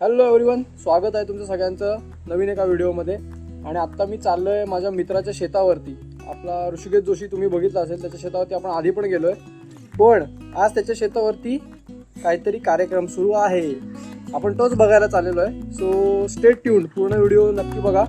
Hello everyone स्वागत आहे तुमचं सगळ्यांचं नवीन एका व्हिडिओमध्ये. आणि आत्ता मी चाललो आहे माझ्या मित्राच्या शेतावरती. आपला ऋषिकेश जोशी तुम्ही बघितला असेल त्याच्या शेतावरती आपण आधी पण गेलो आहे पण आज त्याच्या शेतावरती काहीतरी कार्यक्रम सुरू आहे. आपण तोच बघायला चाललेलो आहे. सो स्टेट ट्यून पूर्ण व्हिडिओ नक्की बघा.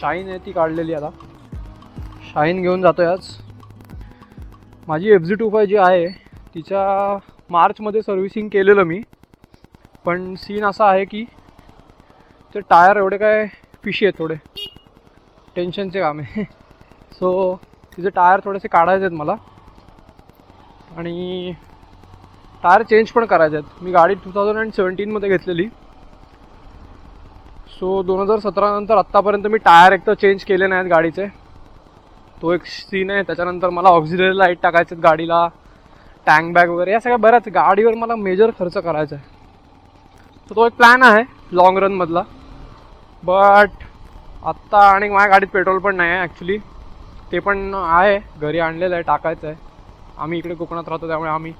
शाईन आहे ती काढलेली आता. शाईन घेऊन जातोय आज. माझी F G two five G आहे तिच्या मार्चमध्ये सर्व्हिसिंग केलेलं मी. पण सीन असा आहे की ते टायर एवढे काय फिशी आहेत थोडे. टेन्शनचे काम आहे. सो तिचे टायर थोडेसे काढायचे आहेत मला. आणि टायर चेंज पण करायचे आहेत. मी गाडी टू थाउजंड अँड सेवन्टीनमध्ये घेतलेली. सो दोन हजार सतरानंतर आत्तापर्यंत मी टायर एक तर चेंज केले नाहीत गाडीचे. तो एक सीन आहे. त्याच्यानंतर मला ऑक्झिलरी लाइट टाकायचे गाडीला. टँक बॅग वगैरे. या सगळ्या बऱ्याच गाडीवर मला मेजर खर्च करायचा आहे. तर तो एक प्लॅन आहे लाँग रनमधला बट आत्ता आणि माझ्या गाडीत पेट्रोल पण नाही आहे ॲक्च्युली ते पण आहे. घरी आणलेलं आहे टाकायचं आहे. आम्ही इकडे कोकणात राहतो त्यामुळे आम्ही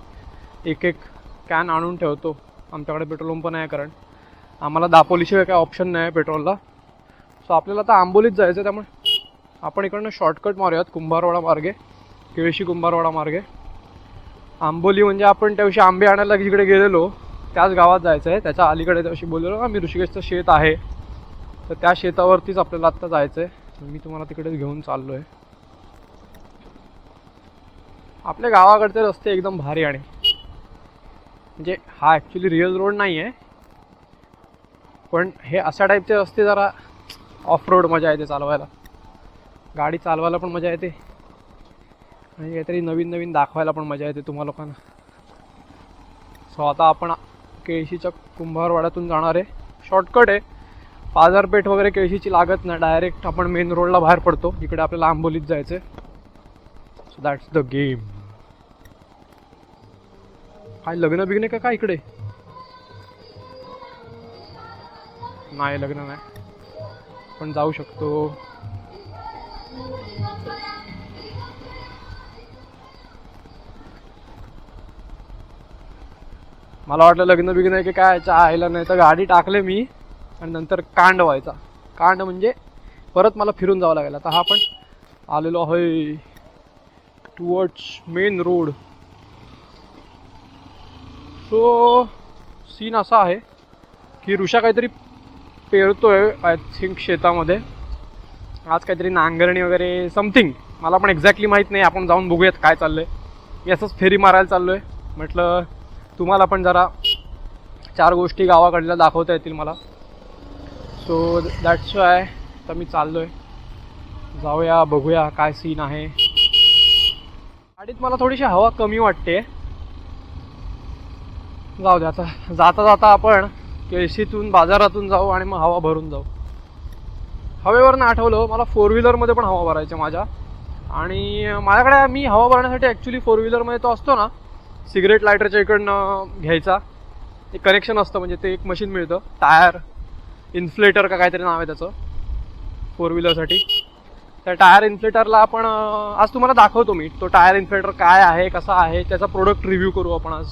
एक एक कॅन आणून ठेवतो. आमच्याकडे पेट्रोल पंप आहे कारण. आम्हाला दापोलीशिवाय काय ऑप्शन नाही आहे पेट्रोलला सो आपल्याला आता आंबोलीत जायचं आहे त्यामुळे आपण इकडनं शॉर्टकट मारूयात कुंभारवाडा मार्गे केळशी कुंभारवाडा मार्गे. आंबोली म्हणजे आपण त्या दिवशी आंबे आणायला जिकडे गेलेलो त्याच गावात जायचं आहे. त्याच्या अलीकडे त्या दिवशी ना मी ऋषिकेशचं शेत आहे. तर त्या शेतावरतीच आपल्याला आत्ता जायचं आहे मी तुम्हाला तिकडेच घेऊन चाललो आहे आपल्या गावाकडचे रस्ते एकदम भारी आणि. म्हणजे हा ॲक्च्युली रिअल रोड नाही आहे पण हे अशा टाईपचे रस्ते जरा ऑफ रोड मजा येते चालवायला. गाडी चालवायला पण मजा येते. आणि काहीतरी नवीन नवीन दाखवायला पण मजा येते तुम्हा लोकांना. सो आता आपण केळशीच्या कुंभारवाड्यातून जाणार आहे. शॉर्टकट आहे. बाजारपेठ वगैरे केळशीची लागत नाही. डायरेक्ट आपण मेन रोडला बाहेर पडतो. इकडे आपल्याला आंबोलीत जायचं आहे सो दॅट्स द गेम काय लग्न बिग्न का काय इकडे? नाही लग्न नाही. पण जाऊ शकतो. मला वाटलं लग्न बिग्न आहे की काय याच्या नाही तर गाडी टाकले मी आणि नंतर कांड व्हायचा. कांड म्हणजे परत मला फिरून जावं लागेल आता हा आपण आलेलो आहे towards main road so scene असा आहे की ऋषा काहीतरी पेरतोय आय थिंक शेतामध्ये. आज काहीतरी नांगरणी वगैरे समथिंग मला पण एक्झॅक्टली माहीत नाही. आपण जाऊन बघूयात काय चाललंय. मी असंच फेरी मारायला चाललो आहे म्हटलं तुम्हाला पण जरा चार गोष्टी गावाकडल्या दाखवता येतील मला. सो दॅट्स वाय तर मी चाललो आहे जाऊया बघूया काय सीन आहे. गाडीत मला थोडीशी हवा कमी वाटते. जाऊ दे आता. जाता जाता आपण केळशीतून बाजारातून जाऊ आणि मग हवा भरून जाऊ. हवेवरनं आठवलं मला फोर व्हीलरमध्ये पण हवा भरायची माझ्या. आणि माझ्याकडे मी हवा भरण्यासाठी ॲक्च्युली फोर व्हीलरमध्ये तो असतो ना सिगरेट लायटरच्या इकडनं घ्यायचा. एक कनेक्शन असतं म्हणजे ते एक मशीन मिळतं. टायर इन्फ्लेटर का काहीतरी नाव आहे त्याचं. फोर व्हीलरसाठी त्या टायर इन्फ्लेटरला आपण आज तुम्हाला दाखवतो मी. तो टायर इन्फ्लेटर काय आहे कसा आहे त्याचा प्रोडक्ट रिव्ह्यू करू आपण आज.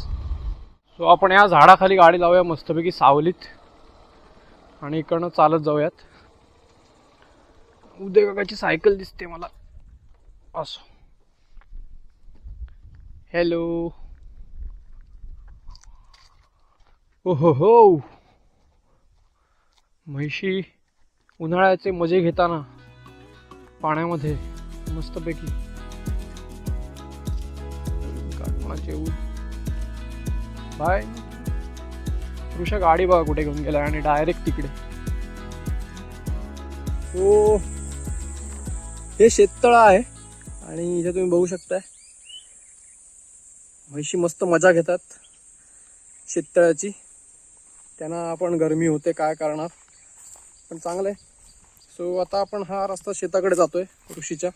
सो आपण या झाडाखाली गाडी लावूया मस्तपैकी सावलीत. आणि इकडनं चालत जाऊयात. उद्या काकाची सायकल दिसते मला. असं. हॅलो ओ हो हो म्हैशी उन्हाळ्याचे मजे घेताना पाण्यामध्ये मस्तपैकी बाय. कृषक गाडी बघा कुठे घेऊन गेला आणि डायरेक्ट तिकडे. हो. हे शेततळ आहे आणि इथे तुम्ही बघू शकताय. म्हैशी मस्त मजा घेतात शेततळ्याची. त्यांना आपण गरमी होते काय करणार? पण चांगलं आहे सो आता आपण हा रस्ता शेताकडे जातोय ऋषीच्या.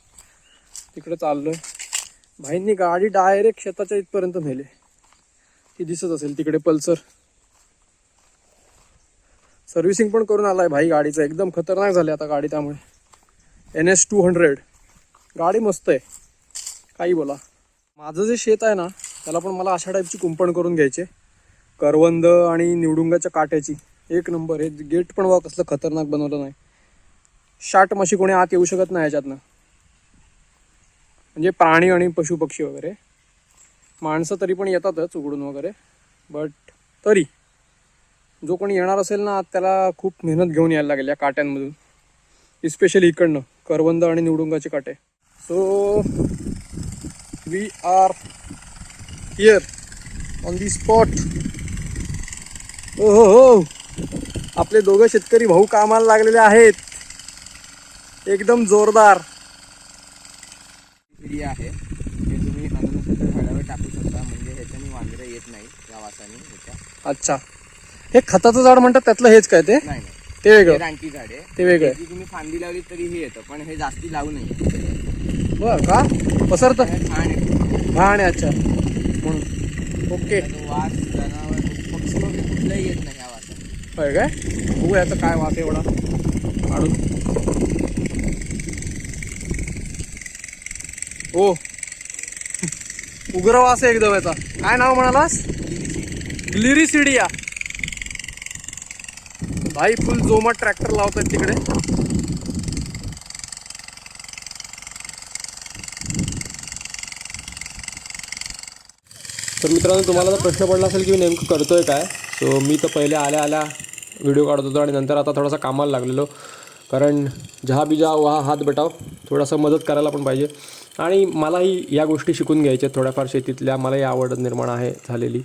तिकडे चाललोय. भाईंनी गाडी डायरेक्ट शेताच्या इथपर्यंत नेले. ती दिसत असेल तिकडे पल्सर. सर्व्हिसिंग पण करून आलाय भाई गाडीचं. एकदम खतरनाक झाले आता गाडी त्यामुळे. N S two hundred. गाडी मस्त आहे. काही बोला. माझं जे शेत आहे ना त्याला पण मला अशा टाईपची कुंपण करून घ्यायचे. करवंद आणि निवडुंगाच्या काट्याची एक नंबर. हे गेट पण बघा कसलं खतरनाक बनवलं नाही. शाट मशी कोणी आत येऊ शकत नाही याच्यातनं म्हणजे प्राणी आणि पशुपक्षी वगैरे. माणसं तरी पण येतातच उघडून वगैरे. बट तरी जो कोणी येणार असेल ना त्याला खूप मेहनत घेऊन यायला लागेल या काट्यांमधून. इस्पेशली इकडनं करवंद आणि निवडुंगाचे काटे. So we are here on the spot हो हो हो. आपले दोघं शेतकरी भाऊ कामाला लागलेले आहेत. एकदम जोरदार. पिढी आहे. ते तुम्ही अनुनसाच्या झाडावर टाकू शकता. म्हणजे ह्याच्याने वांदरं येत नाही या वासाने ह्याच्या. अच्छा. हे खताचं झाड म्हणतात त्यातलं हेच काय ते? नाही नाही. ते हे वेगळं रानटी झाड आहे. ते वेगळं. त्याची तुम्ही फांदी लावली तरी हे येतं पण हे जास्ती लावू नये. बरं का? पसरतं. हे छान घाण आहे अच्छा. म्हणून. ओके. त्याचा वास जनावर पक्षी वगैरे कुठलाही येत नाही या वासाने होय काय? बघू याचा काय वास एवढा. काढून. ओ. उग्र वास आहे एकदम याचा. काय नाव म्हणालास? ग्लिरिसिडिया भाई फुल जोमात ट्रॅक्टर लावतात तिकडे. तर मित्रांनो तुम्हाला जर प्रश्न पडला असेल की मी नेमकं करतोय काय सो मी तर पहिले आल्या आल्या व्हिडिओ काढत होतो आणि नंतर आता थोडासा कामाला लागलेलो. कारण जहा बी जा वहा हात बेटाव थोडासा मदत करायला पण पाहिजे. आणि मलाही या गोष्टी शिकून घ्यायच्या आहेत थोड्याफार शेतीतल्या. मलाही आवड निर्माण आहे झालेली.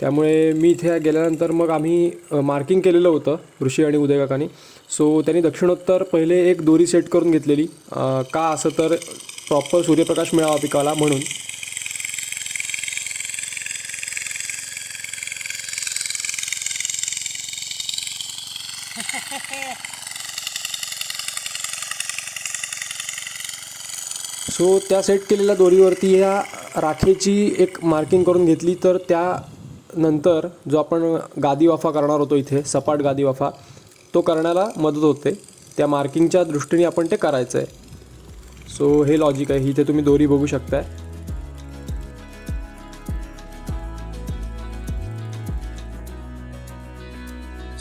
त्यामुळे मी इथे गेल्यानंतर मग आम्ही मार्किंग केलेलं होतं ऋषी आणि उदयकाकांनी सो त्यांनी दक्षिणोत्तर पहिले एक दोरी सेट करून घेतलेली. का असं तर प्रॉपर सूर्यप्रकाश मिळावा पिकाला म्हणून. सो त्या सेट केलेल्या दोरीवरती ह्या राखेची एक मार्किंग करून घेतली तर त्यानंतर जो आपण गादी वाफा करणार होतो इथे सपाट गादी वाफा तो करण्याला मदत होते. त्या मार्किंगच्या दृष्टीने आपण ते करायचं आहे सो हे लॉजिक आहे. इथे तुम्ही दोरी बघू शकताय.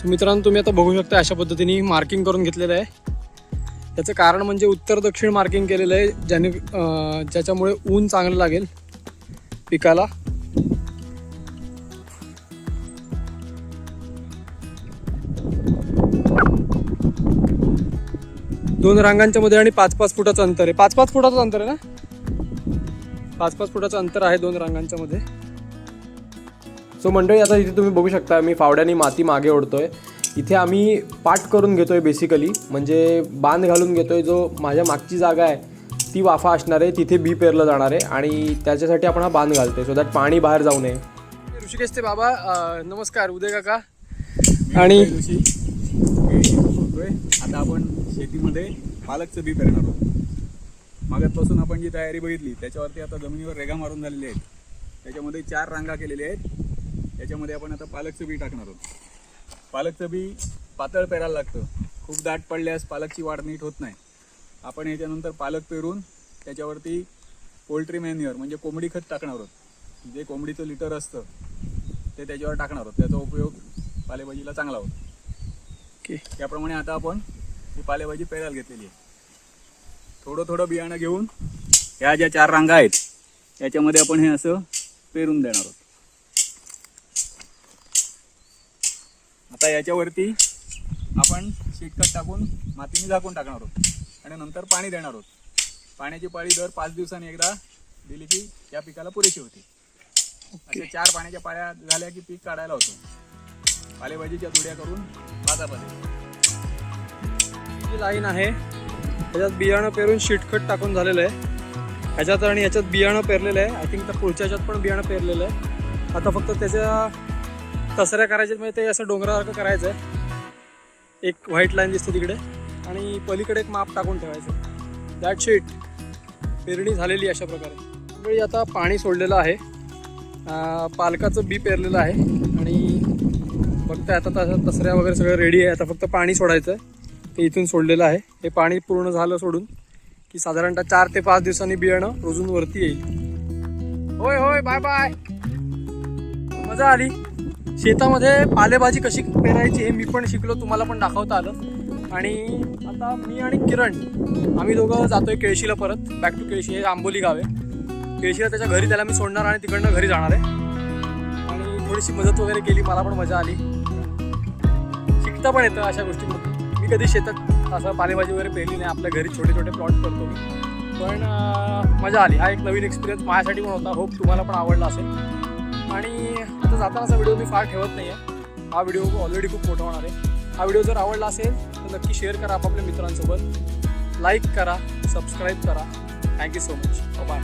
मित्रांनो तुम्ही आता बघू शकता अशा पद्धतीने मार्किंग करून घेतलेलं आहे. त्याचं कारण म्हणजे उत्तर दक्षिण मार्किंग केलेलं आहे ज्याने ज्याच्यामुळे ऊन चांगलं लागेल पिकाला. दोन रांगांच्या मध्ये आणि पाच पाच फुटाचं अंतर आहे. पाच पाच फुटाचं अंतर आहे ना? पाच पाच फुटाचं अंतर आहे दोन रांगांच्या मध्ये. सो मंडळी आता इथे तुम्ही बघू शकता मी फावड्याने माती मागे ओढतोय. इथे आम्ही पाठ करून घेतोय बेसिकली म्हणजे बांध घालून घेतोय जो माझ्या मागची जागा आहे ती वाफा असणार आहे तिथे बी पेरलं जाणार आहे. आणि त्याच्यासाठी आपण हा बांध घालतोय सो दॅट पाणी बाहेर जाऊ नये. ऋषिकेश ते बाबा नमस्कार उदय काका. आणि आता आपण शेतीमध्ये पालकचं बी पेरणार आहोत. मागतपासून आपण जी तयारी बघितली त्याच्यावरती आता जमिनीवर रेगा मारून झालेले आहेत. त्याच्यामध्ये चार रांगा केलेल्या आहेत. त्याच्यामध्ये आपण आता पालकचं बी टाकणार आहोत. पालकचं बी पातळ पेरायला लागतं. खूप दाट पडल्यास पालकची वाढ नीट होत नाही. आपण याच्यानंतर पालक पेरून त्याच्यावरती पोल्ट्री मॅन्युअर म्हणजे कोंबडी खत टाकणार आहोत. जे कोंबडीचं लिटर असतं ते त्याच्यावर टाकणार आहोत. त्याचा उपयोग पालेभाजीला चांगला होतो. ओके. त्याप्रमाणे आता आपण ही पालेभाजी पेरायला घेतलेली आहे. थोडं थोडं बियाणं घेऊन ह्या ज्या चार रांगा आहेत याच्यामध्ये आपण हे असं पेरून देणार आहोत. आता याच्यावरती आपण शेटखत टाकून मातीने झाकून टाकणार आहोत. आणि नंतर पाणी देणार आहोत. पाण्याची पाळी दर पाच दिवसांनी एकदा दिली की या पिकाला पुरेशी होते. अशा चार पाण्याच्या पाळ्या झाल्या की पीक काढायला होतं. पालेभाजीच्या जोड्या करून बाजारमध्ये जी लाईन आहे. त्याच्यात बियाणं पेरून शिटखट टाकून झालेलं आहे. ह्याच्यात आणि ह्याच्यात बियाणं पेरलेलं आहे. आय थिंक त्या पुढच्या ह्याच्यात पण बियाणं पेरलेलं आहे. आता फक्त त्याच्या तसऱ्या करायच्या म्हणजे ते असं डोंगरासारखं करायचं. आहे एक व्हाईट लाईन दिसते तिकडे. आणि पलीकडे एक माप टाकून ठेवायचं. दॅट शीट पेरणी झालेली अशा प्रकारे. त्यावेळी आता पाणी सोडलेलं आहे. पालकाचं बी पेरलेलं आहे. आणि फक्त आता तसं तसऱ्या वगैरे सगळं रेडी आहे. आता फक्त पाणी सोडायचं. आहे ते इथून सोडलेलं आहे. हे पाणी पूर्ण झालं सोडून की साधारणतः चार ते पाच दिवसांनी बियाणं रुजून वरती येईल. होय होय बाय बाय मजा आली. शेतामध्ये पालेभाजी कशी पेरायची हे मी पण शिकलो तुम्हाला पण दाखवता आलं. आणि आता मी आणि किरण आम्ही दोघं जातोय केळशीला परत बॅक टू केळशी हे आंबोली गाव आहे. केळशीला त्याच्या घरी त्याला मी सोडणार आणि तिकडनं घरी जाणार आहे. आणि थोडीशी मदत वगैरे केली मला पण मजा आली. शिकता पण येतं अशा गोष्टींमध्ये मी कधी शेतात असं पालेभाजी वगैरे पेरली नाही आपल्या घरी छोटे छोटे प्लॉट करतो मी. पण मजा आली. हा एक नवीन एक्सपिरियन्स माझ्यासाठी पण होता. होप तुम्हाला पण आवडला असेल. आणि आता जातानाचा व्हिडिओ मी फार ठेवत नाही आहे हा व्हिडिओ ऑलरेडी खूप मोठा होणार आहे. हा व्हिडिओ जर आवडला असेल तर नक्की शेअर करा आपापल्या मित्रांसोबत. लाईक करा सबस्क्राईब करा. Thank you so much bye